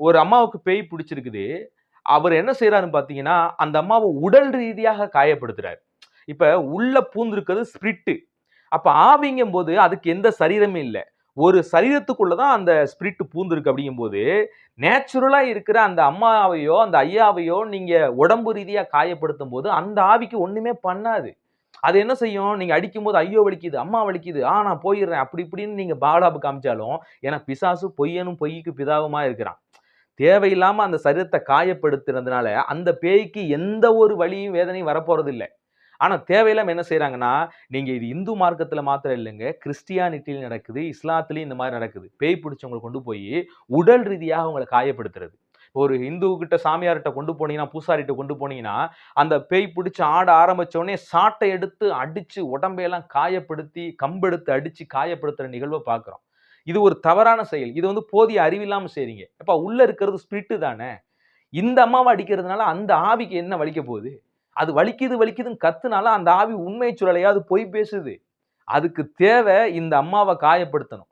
ஒரு அம்மாவுக்கு பேய் பிடிச்சிருக்குது. அவர் என்ன செய்யறாருன்னு பார்த்தீங்கன்னா அந்த அம்மாவை உடல் ரீதியாக காயப்படுத்துறாரு. இப்ப உள்ள பூந்திருக்கிறது ஸ்பிரிட்டு அப்ப ஆவிங்கும் போது அதுக்கு எந்த சரீரமே இல்லை. ஒரு சரீரத்துக்குள்ளதான் அந்த ஸ்பிரிட் பூந்திருக்கு அப்படிங்கும்போது நேச்சுரலா இருக்கிற அந்த அம்மாவையோ அந்த ஐயாவையோ நீங்க உடம்பு ரீதியா காயப்படுத்தும் போது அந்த ஆவிக்கு ஒண்ணுமே பண்ணாது. அது என்ன செய்யும்? நீங்க அடிக்கும் போது ஐயோ வலிக்குது அம்மா வலிக்குது ஆ நான் போயிடுறேன் அப்படி இப்படின்னு நீங்க பாலாபு காமிச்சாலும் ஏன்னா பிசாசு பொய்யனும் பொய்க்கு பிதாவுமா இருக்கிறான். தேவையில்லாமல் அந்த சரீரத்தை காயப்படுத்துறதுனால அந்த பேய்க்கு எந்த ஒரு வழியும் வேதனையும் வரப்போகிறது இல்லை ஆனால் தேவையில்லாமல் என்ன செய்கிறாங்கன்னா நீங்கள் இது இந்து மார்க்கத்தில் மாத்திரம் இல்லைங்க. கிறிஸ்டியானிட்டிலையும் நடக்குது இஸ்லாத்துலேயும் இந்த மாதிரி நடக்குது. பேய் பிடிச்சவங்களை கொண்டு போய் உடல் ரீதியாக அவங்களை காயப்படுத்துறது. ஒரு இந்துக்கிட்ட சாமியார்கிட்ட கொண்டு போனீங்கன்னா பூசாரிகிட்ட கொண்டு போனீங்கன்னா அந்த பேய் பிடிச்சி ஆட ஆரம்பிச்ச உடனே சாட்டை எடுத்து அடித்து உடம்பையெல்லாம் காயப்படுத்தி கம்பெடுத்து அடித்து காயப்படுத்துகிற நிகழ்வை பார்க்குறோம் இது ஒரு தவறான செயல். இது வந்து போதிய அறிவில்லாமல் செய்கிறீங்க அப்போ உள்ளே இருக்கிறது ஸ்பிரிட்டு தானே. இந்த அம்மாவை அடிக்கிறதுனால அந்த ஆவிக்கு என்ன வலிக்க போகுது? அது வலிக்குது வலிக்குதுன்னு கத்துனால அந்த ஆவி உண்மை சொல்லலையா அது பொய் பேசுது. அதுக்கு தேவை இந்த அம்மாவை காயப்படுத்தணும்.